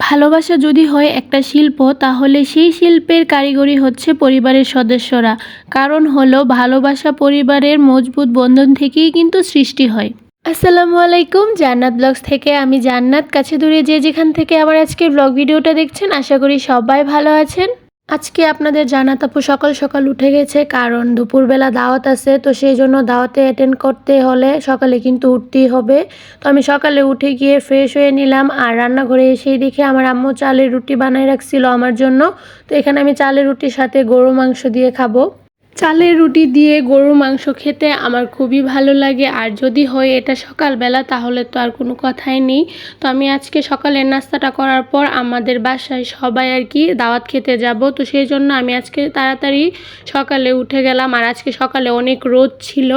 ভালোবাসা যদি হয় একটা শিল্প, তাহলে সেই শিল্পের কারিগরি হচ্ছে পরিবারের সদস্যরা। কারণ হলো, ভালোবাসা পরিবারের মজবুত বন্ধন থেকেই কিন্তু সৃষ্টি হয়। আসসালামু আলাইকুম, জান্নাত ব্লগস থেকে আমি জান্নাত। কাছে দূরে যে যেখান থেকে আমার আজকে ব্লগ ভিডিওটা দেখছেন, আশা করি সবাই ভালো আছেন। আজকে আপনাদের জানা তাপু সকাল সকাল উঠে গেছে, কারণ দুপুরবেলা দাওয়াত আছে, তো সেই জন্য দাওয়াতে অ্যাটেন্ড করতে হলে সকালে কিন্তু উঠতেই হবে। তো আমি সকালে উঠে গিয়ে ফ্রেশ হয়ে নিলাম, আর রান্নাঘরে এসেই দেখে আমার আম্মু চালের রুটি বানিয়ে রাখছিল আমার জন্য। তো এখানে আমি চালের রুটির সাথে গরু মাংস দিয়ে খাব। চালের রুটি দিয়ে গরুর মাংস খেতে আমার খুবই ভালো লাগে। আর যদি হয় এটা সকালবেলা, তাহলে তো আর কোনো কথাই নেই। তো আমি আজকে সকালের নাস্তাটা করার পর আমাদের বাসায় সবাই আর কি দাওয়াত খেতে যাব। তো সেই জন্য আমি আজকে তাড়াতাড়ি সকালে উঠে গেলাম। আর আজকে সকালে অনেক রোদ ছিল।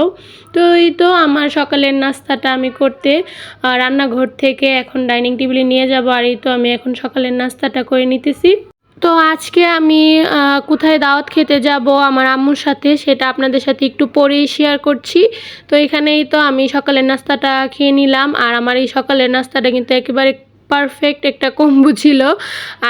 তো এই তো আমার সকালের নাস্তাটা আমি করতে রান্নাঘর থেকে এখন ডাইনিং টেবিলে নিয়ে যাব। আর এই তো আমি এখন সকালের নাস্তাটা করে নিতেছি। তো আজকে আমি কোথায় দাওয়াত খেতে যাব আমার আম্মুর সাথে সেটা আপনাদের সাথে একটু পরেই শেয়ার করছি। তো এখানেই তো আমি সকালের নাস্তাটা খেয়ে নিলাম আর আমার এই সকালের নাস্তাটা কিন্তু একেবারে পারফেক্ট একটা কম্বু ছিল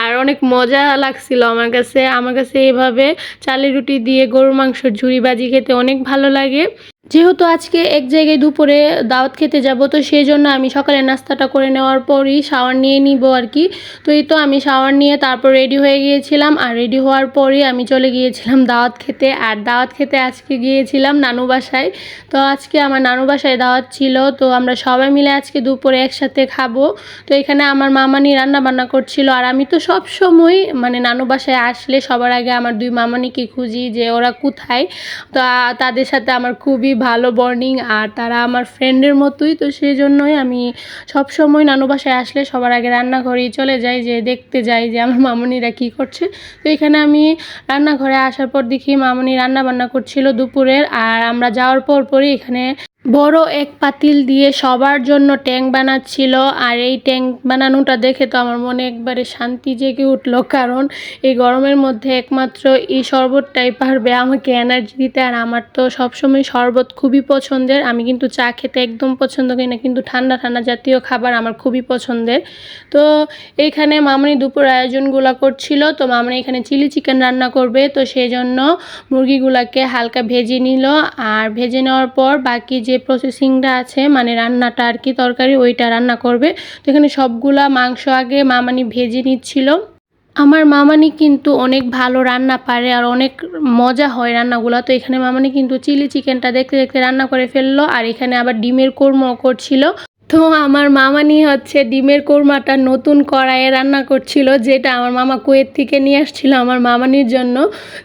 আর অনেক মজা লাগছিল আমার কাছে। আমার কাছে এভাবে চালের রুটি দিয়ে গরুর মাংসর ঝুড়ি বাজি খেতে অনেক ভালো লাগে। যেহেতু আজকে এক জায়গায় দুপুরে দাওয়াত খেতে যাব, তো সেই জন্য আমি সকালে নাস্তাটা করে নেওয়ার পরই শাওয়ার নিয়ে নিব আর কি। তো এই তো আমি শাওয়ার নিয়ে তারপর রেডি হয়ে গিয়েছিলাম আর রেডি হওয়ার পরই আমি চলে গিয়েছিলাম দাওয়াত খেতে। আর দাওয়াত খেতে আজকে গিয়েছিলাম নানু বাসায়। তো আজকে আমার নানু বাসায় দাওয়াত ছিল, তো আমরা সবাই মিলে আজকে দুপুরে একসাথে খাব। তো এখানে আমার মামানি রান্না বান্না করছিল আর আমি তো সব সময় মানে নানু বাসায় আসলে সবার আগে আমার দুই মামানিকে খুঁজি যে ওরা কোথায়। তো তাদের সাথে আমার খুবই ভালো বর্নিং আর তারা আমার ফ্রেন্ডের মতোই, তো সেই জন্যই আমি সব সময় নানু বাসায় আসলে সবার আগে রান্নাঘরেই চলে যাই, যে দেখতে যাই যে আমার মামনিরা কি করছে। তো এখানে আমি রান্নাঘরে আসার পর দেখি মামনি রান্না বান্না করছিল দুপুরের আর আমরা যাওয়ার পর পরই এখানে বড় এক পাতিল দিয়ে সবার জন্য ট্যাঙ্ক বানাচ্ছিল। আর এই ট্যাঙ্ক বানানোটা দেখে তো আমার মনে একবারে শান্তি জেগে উঠল, কারণ এই গরমের মধ্যে একমাত্র এই শরবতটাই পারবে আমাকে এনার্জি দিতে। আর আমার তো সবসময় শরবত খুবই পছন্দের। আমি কিন্তু চা খেতে একদম পছন্দ করি না, কিন্তু ঠান্ডা ঠান্ডা জাতীয় খাবার আমার খুবই পছন্দের। তো এইখানে মামনি দুপুর আয়োজনগুলো করছিল, তো মামনি এখানে চিলি চিকেন রান্না করবে। তো সেই জন্য মুরগিগুলাকে হালকা ভেজে নিল। আর ভেজে নেওয়ার পর বাকি যে প্রসেসিংটা আছে মানে রান্নাটা আর কি তরকারি, ওইটা রান্না করবে। তো এখানে সবগুলা মাংস আগে মামানি ভেজে নিচ্ছিল। আমার মামানি কিন্তু অনেক ভালো রান্না পারে আর অনেক মজা হয় রান্নাগুলো। তো এখানে মামানি কিন্তু চিলি চিকেনটা দেখতে দেখতে রান্না করে ফেলল আর এখানে আবার ডিমের কোরমা করছিল। তো আমার মামানি হচ্ছে ডিমের কোরমাটা নতুন কড়াইয়ে রান্না করছিল, যেটা আমার মামা কুয়েত থেকে নিয়ে আসছিল আমার মামানির জন্য।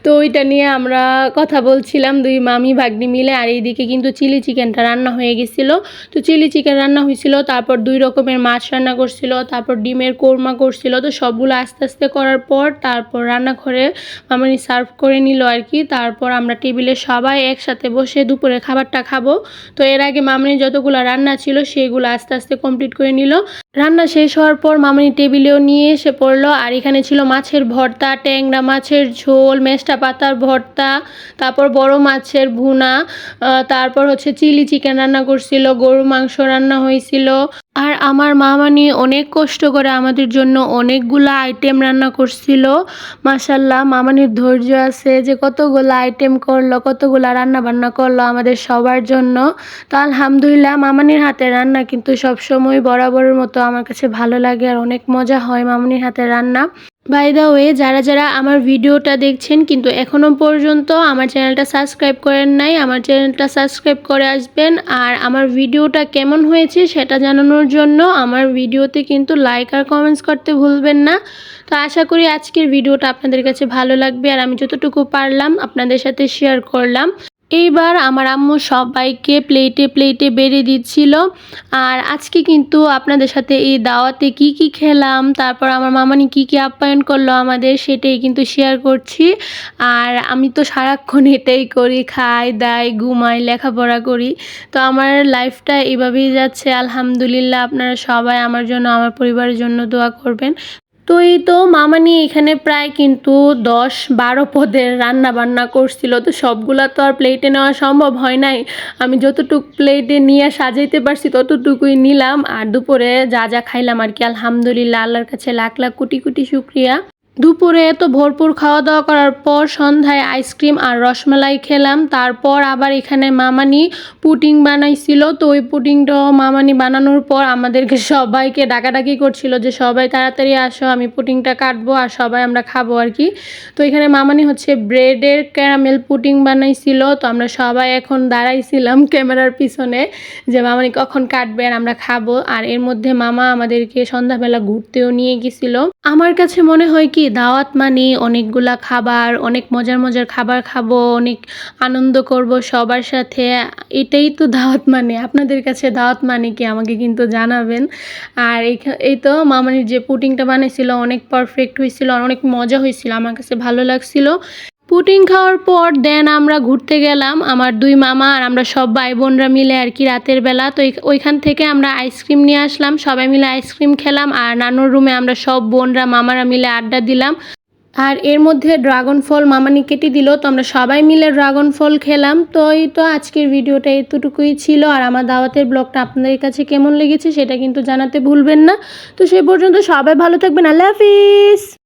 তো ওইটা নিয়ে আমরা কথা বলছিলাম, দুই মামি ভাগ্নি মিলে, আর এইদিকে কিন্তু চিলি চিকেনটা রান্না হয়ে গেছিল। তো চিলি চিকেন রান্না হয়েছিল, তারপর দুই রকমের মাছ রান্না করছিল, তারপর ডিমের কোরমা করছিল। তো সবগুলো আস্তে আস্তে করার পর তারপর রান্নাঘরে মামানি সার্ভ করে নিল আর কি। তারপর আমরা টেবিলে সবাই একসাথে বসে দুপুরে খাবারটা খাব। তো এর আগে মামনি যতগুলো রান্না ছিল, সেগুলো আস্তে আস্তে কমপ্লিট করে নিল। রান্না শেষ হওয়ার পর মামনি টেবিলেও নিয়ে এসে পড়ল, আর এখানে ছিল মাছের ভর্তা, ট্যাংরা মাছের ঝোল, মেষ্টা পাতার ভর্তা, তারপর বড় মাছের ভুনা তারপর হচ্ছে চিলি চিকেন রান্না করছিল গরু মাংস রান্না হয়েছিল। আর আমার মামানি অনেক কষ্ট করে আমাদের জন্য অনেকগুলো আইটেম রান্না করছিল। মাসাল্লাহ মামানির ধৈর্য আছে যে কতগুলো আইটেম করল, কতগুলো রান্না বান্না করল আমাদের সবার জন্য। তো আলহামদুলিল্লাহ, মামানির হাতে রান্না কিন্তু সবসময় বরাবরের মতো আমার কাছে ভালো লাগে আর অনেক মজা হয় মামানির হাতে রান্না। বাই দ্য ওয়ে যারা যারা আমার ভিডিওটা দেখছেন, কিন্তু এখনও পর্যন্ত আমার চ্যানেলটা সাবস্ক্রাইব করেন নাই, আমার চ্যানেলটা সাবস্ক্রাইব করে আসবেন। আর আমার ভিডিওটা কেমন হয়েছে সেটা জানানোর জন্য আমার ভিডিওতে কিন্তু লাইক আর কমেন্টস করতে ভুলবেন না। তো আশা করি আজকের ভিডিওটা আপনাদের কাছে ভালো লাগবে, আর আমি যতটুকু পারলাম আপনাদের সাথে শেয়ার করলাম। এইবার আমার আম্মু সবাইকে প্লেটে প্লেটে বেড়ে দিচ্ছিল। আর আজকে কিন্তু আপনাদের সাথে এই দাওয়াতে কি কি খেলাম, তারপর আমার মামানি কি কি আপ্যায়ন করল আমাদের সেটাই কিন্তু শেয়ার করছি। আর আমি তো সারাক্ষণ এটাই করি, খাই, দাই, ঘুমাই, লেখাপড়া করি। তো আমার লাইফটা এভাবেই যাচ্ছে, আলহামদুলিল্লাহ। আপনারা সবাই আমার জন্য, আমার পরিবারের জন্য দোয়া করবেন। তো এই তো মামানি এখানে প্রায় কিন্তু দশ বারো পদের রান্না বান্না করছিল, তো সবগুলা তো আর প্লেটে নেওয়া সম্ভব হয় নাই। আমি যতটুক প্লেটে নিয়ে সাজাইতে পারছি ততটুকুই নিলাম, আর দুপুরে যা যা খাইলাম আর কি, আলহামদুলিল্লাহ, আল্লাহর কাছে লাখ লাখ কোটি কোটি শুক্রিয়া। দুপুরে তো ভরপুর খাওয়া দাওয়া করার পর সন্ধ্যায় আইসক্রিম আর রসমালাই খেলাম। তারপর আবার এখানে মামানি পুটিং বানাইছিল। তো ওই পুডিংটাও মামানি বানানোর পর আমাদেরকে সবাইকে ডাকাডাকি করছিল যে, সবাই তাড়াতাড়ি আসো, আমি পুটিংটা কাটবো আর সবাই আমরা খাব আর কি। তো এখানে মামানি হচ্ছে ব্রেডের ক্যারামেল পুডিং বানাইছিল। তো আমরা সবাই এখন দাঁড়াইছিলাম ক্যামেরার পিছনে যে, মামানি কখন কাটবে আর আমরা খাব? আর এর মধ্যে মামা আমাদেরকে সন্ধ্যাবেলা ঘুরতেও নিয়ে গেছিল। আমার কাছে মনে হয় কি দাওয়াত মানে অনেকগুলা খাবার, অনেক মজার মজার খাবার খাব, অনেক আনন্দ করব সবার সাথে। এটাই তো দাওয়াত মানে। আপনাদের কাছে দাওয়াত মানে কি আমাকে কিন্তু জানাবেন। আর এই তো মামানির যে পুটিংটা বানিয়েছিল অনেক পারফেক্ট হয়েছিল অনেক মজা হয়েছিল আমার কাছে ভালো লাগছিল। পুডিং খাওয়ার পর দেন আমরা ঘুরতে গেলাম, আমার দুই মামা আর আমরা সব ভাই বোনরা মিলে আর কি রাতের বেলা। তো ওইখান থেকে আমরা আইসক্রিম নিয়ে আসলাম, সবাই মিলে আইসক্রিম খেলাম আর নানুর রুমে আমরা সব বোনরা, মামারা মিলে আড্ডা দিলাম। আর এর মধ্যে ড্রাগন ফল মামানি কেটে দিল, তো আমরা সবাই মিলে ড্রাগন ফল খেলাম। তো এই তো আজকের ভিডিওটা এতটুকুই ছিল। আর আমার দাওয়াতের ব্লগটা আপনাদের কাছে কেমন লেগেছে সেটা কিন্তু জানাতে ভুলবেন না। তো সেই পর্যন্ত সবাই ভালো থাকবেন। আল্লাহ হাফিজ!